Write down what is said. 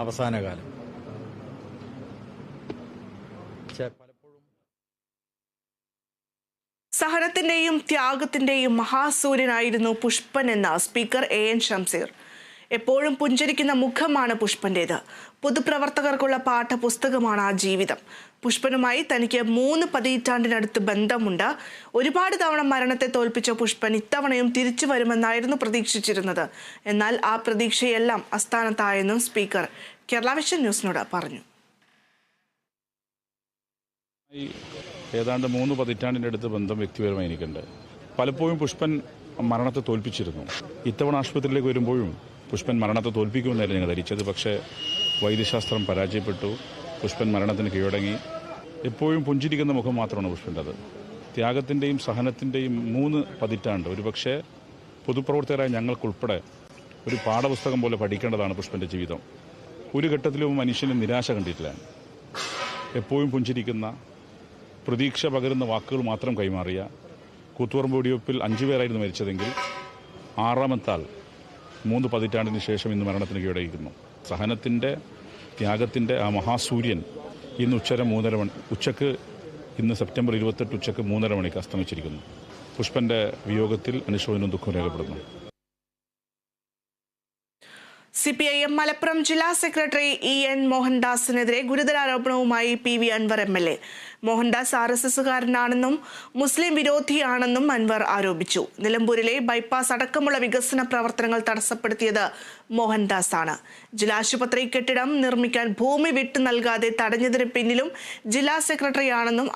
അവസാന കാലം സഹനത്തിന്റെയും ത്യാഗത്തിന്റെയും മഹാസൂര്യനായിരുന്നു പുഷ്പൻ എന്ന സ്പീക്കർ എ എൻ ഷംസീർ. എപ്പോഴും പുഞ്ചരിക്കുന്ന മുഖമാണ് പുഷ്പന്റേത് പൊതുപ്രവർത്തകർക്കുള്ള പാഠപുസ്തകമാണ് ആ ജീവിതം. പുഷ്പനുമായി തനിക്ക് മൂന്ന് പതിറ്റാണ്ടിനടുത്ത് ബന്ധമുണ്ട്. ഒരുപാട് തവണ മരണത്തെ തോൽപ്പിച്ച പുഷ്പൻ ഇത്തവണയും തിരിച്ചു വരുമെന്നായിരുന്നു പ്രതീക്ഷിച്ചിരുന്നത്. എന്നാൽ ആ പ്രതീക്ഷയെല്ലാം അസ്ഥാനത്തായെന്നും സ്പീക്കർ കേരള വിഷൻ ന്യൂസിനോട് പറഞ്ഞു. ഏതാണ്ട് മൂന്ന് പതിറ്റാണ്ടിന്റെ അടുത്ത് ബന്ധം വ്യക്തിപരമായി എനിക്കുണ്ട് പലപ്പോഴും പുഷ്പൻ മരണത്തെ തോൽപ്പിച്ചിരുന്നു. ഇത്തവണ ആശുപത്രിയിലേക്ക് വരുമ്പോഴും പുഷ്പൻ മരണത്തെ തോൽപ്പിക്കുമെന്നായിരുന്നു ഞങ്ങൾ ധരിച്ചത്. പക്ഷേ വൈദ്യശാസ്ത്രം പരാജയപ്പെട്ടു. പുഷ്പൻ മരണത്തിന് കീഴടങ്ങി. എപ്പോഴും പുഞ്ചിരിക്കുന്ന മുഖം മാത്രമാണ് പുഷ്പന്റെത്. ത്യാഗത്തിന്റെയും സഹനത്തിന്റെയും മൂന്ന് പതിറ്റാണ്ട്. ഒരുപക്ഷെ പൊതുപ്രവർത്തകരായ ഞങ്ങൾക്കുൾപ്പെടെ ഒരു പാഠപുസ്തകം പോലെ പഠിക്കേണ്ടതാണ് പുഷ്പന്റെ ജീവിതം. ഒരു ഘട്ടത്തിലും മനുഷ്യന് നിരാശ കണ്ടിട്ടില്ല. എപ്പോഴും പുഞ്ചിരിക്കുന്ന പ്രതീക്ഷ പകരുന്ന വാക്കുകൾ മാത്രം കൈമാറിയ കൂത്തുപറമ്പ് വെടിവെപ്പിൽ അഞ്ചു പേരായിരുന്നു മരിച്ചതെങ്കിൽ ആറാമത്താൾ മൂന്ന് പതിറ്റാണ്ടിന് ശേഷം ഇന്ന് മരണത്തിന് കീഴടയിരുന്നു സഹനത്തിന്റെ ത്യാഗത്തിന്റെ ആ മഹാസൂര്യൻ ഇന്ന് ഉച്ചര മൂന്നര മണി ഉച്ചയ്ക്ക് ഇന്ന് സെപ്റ്റംബർ ഇരുപത്തെട്ട് ഉച്ചയ്ക്ക് മൂന്നര മണിക്ക് അസ്തമിച്ചിരിക്കുന്നു. പുഷ്പന്റെ വിയോഗത്തിൽ അനുശോചനവും ദുഃഖവും രേഖപ്പെടുന്നു. C P I M Malappuram ജില്ലാ സെക്രട്ടറി ഇ എൻ മോഹൻദാസിനെതിരെ ഗുരുതരാരോപണവുമായി P V Anvar M L A. Mohandas R S എസുകാരനാണെന്നും മുസ്ലിം വിരോധിയാണെന്നും അൻവർ ആരോപിച്ചു. നിലമ്പൂരിലെ ബൈപ്പാസ് അടക്കമുള്ള വികസന പ്രവർത്തനങ്ങൾ തടസ്സപ്പെടുത്തിയത് മോഹൻദാസ് ആണ് ജില്ലാശുപത്രി കെട്ടിടം നിർമ്മിക്കാൻ ഭൂമി വിട്ടു നൽകാതെ തടഞ്ഞതിന് പിന്നിലും ജില്ലാ സെക്രട്ടറിയാണെന്നും